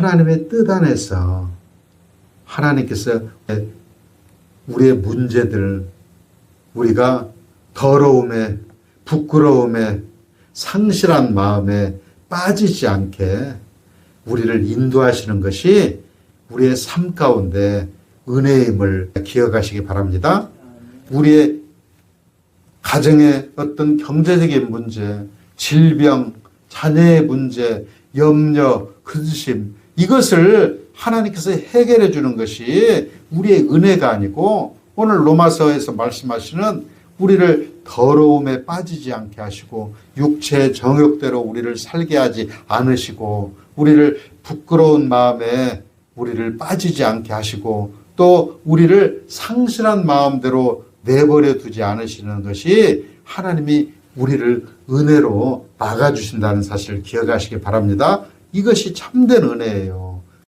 하나님의 뜻 안에서 하나님께서 우리의 문제들, 우리가 더러움에, 부끄러움에, 상실한 마음에 빠지지 않게 우리를 인도하시는 것이 우리의 삶 가운데 은혜임을 기억하시기 바랍니다. 우리의 가정의 어떤 경제적인 문제, 질병, 자녀의 문제, 염려, 근심, 이것을 하나님께서 해결해 주는 것이 우리의 은혜가 아니고 오늘 로마서에서 말씀하시는 우리를 더러움에 빠지지 않게 하시고 육체의 정욕대로 우리를 살게 하지 않으시고 우리를 부끄러운 마음에 우리를 빠지지 않게 하시고 또 우리를 상실한 마음대로 내버려 두지 않으시는 것이 하나님이 우리를 은혜로 막아주신다는 사실을 기억하시기 바랍니다. 이것이 참된 은혜예요.